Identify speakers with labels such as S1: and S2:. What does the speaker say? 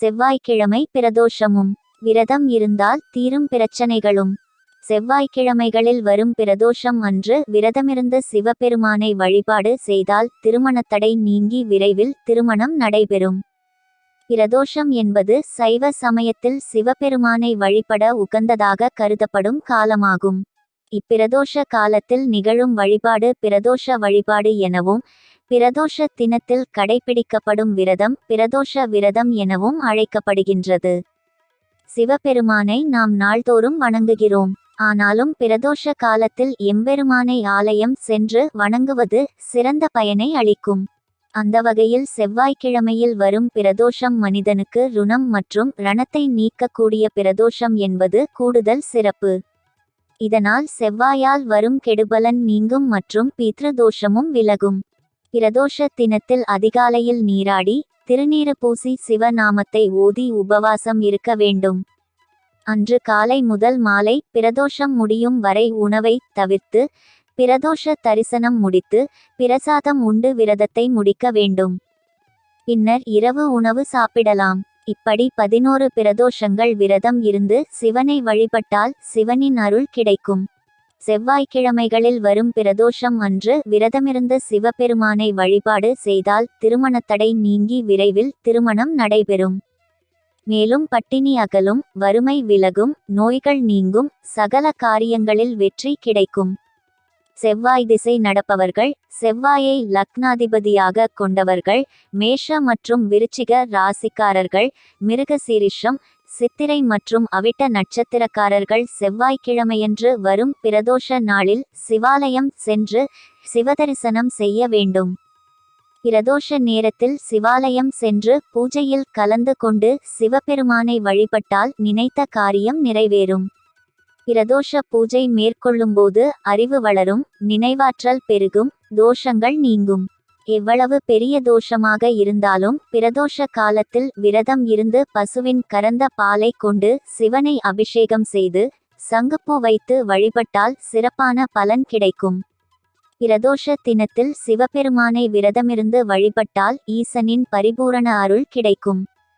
S1: செவ்வாய்க்கிழமை பிரதோஷமும் விரதம் இருந்தால் தீரும் பிரச்சனைகளும். செவ்வாய்க்கிழமைகளில் வரும் பிரதோஷம் அன்று விரதமிருந்து சிவபெருமானை வழிபாடு செய்தால் திருமணத்தடை நீங்கி விரைவில் திருமணம் நடைபெறும். பிரதோஷம் என்பது சைவ சமயத்தில் சிவபெருமானை வழிபட உகந்ததாக கருதப்படும் காலமாகும். இப்பிரதோஷ காலத்தில் நிகழும் வழிபாடு பிரதோஷ வழிபாடு எனவும் பிரதோஷ தினத்தில் கடைபிடிக்கப்படும் விரதம் பிரதோஷ விரதம் எனவும் அழைக்கப்படுகின்றது. சிவபெருமானை நாம் நாள்தோறும் வணங்குகிறோம். ஆனாலும் பிரதோஷ காலத்தில் எம்பெருமானை ஆலயம் சென்று வணங்குவது சிறந்த பயனை அளிக்கும். அந்த வகையில் செவ்வாய்க்கிழமையில் வரும் பிரதோஷம் மனிதனுக்கு ருணம் மற்றும் ரணத்தை நீக்கக்கூடிய பிரதோஷம் என்பது கூடுதல் சிறப்பு. இதனால் செவ்வாயால் வரும் கெடுபலன் நீங்கும் மற்றும் பித்ருதோஷமும் விலகும். பிரதோஷ தினத்தில் அதிகாலையில் நீராடி திருநீறு பூசி சிவநாமத்தை ஓதி உபவாசம் இருக்க வேண்டும். அன்று காலை முதல் மாலை பிரதோஷம் முடியும் வரை உணவை தவிர்த்து பிரதோஷ தரிசனம் முடித்து பிரசாதம் உண்டு விரதத்தை முடிக்க வேண்டும். பின்னர் இரவு உணவு சாப்பிடலாம். இப்படி பதினோரு பிரதோஷங்கள் விரதம் இருந்து சிவனை வழிபட்டால் சிவனின் அருள் கிடைக்கும். செவ்வாய்க்கிழமைகளில் வரும் பிரதோஷம் அன்று விரதமிருந்த சிவபெருமானை வழிபாடு செய்தால் திருமணத்தடை நீங்கி விரைவில் திருமணம் நடைபெறும். மேலும் பட்டினி அகலும் வறுமை விலகும் நோய்கள் நீங்கும் சகல காரியங்களில் வெற்றி கிடைக்கும். செவ்வாய் திசை நடப்பவர்கள் செவ்வாயை லக்னாதிபதியாக கொண்டவர்கள் மேஷ மற்றும் விருச்சிக ராசிக்காரர்கள் மிருகசீரிஷம் சித்திரை மற்றும் அவிட்ட நட்சத்திரக்காரர்கள் செவ்வாய்க்கிழமையன்று வரும் பிரதோஷ நாளில் சிவாலயம் சென்று சிவதரிசனம் செய்ய வேண்டும். பிரதோஷ நேரத்தில் சிவாலயம் சென்று பூஜையில் கலந்து கொண்டு சிவபெருமானை வழிபட்டால் நினைத்த காரியம் நிறைவேறும். பிரதோஷ பூஜை மேற்கொள்ளும்போது அறிவு வளரும் நினைவாற்றல் பெருகும் தோஷங்கள் நீங்கும். எவ்வளவு பெரிய தோஷமாக இருந்தாலும் பிரதோஷ காலத்தில் விரதம் இருந்து பசுவின் கறந்த பாலை கொண்டு சிவனை அபிஷேகம் செய்து சங்குப்பூ வைத்து வழிபட்டால் சிறப்பான பலன் கிடைக்கும். பிரதோஷ தினத்தில் சிவபெருமானை விரதமிருந்து வழிபட்டால் ஈசனின் பரிபூரண அருள் கிடைக்கும்.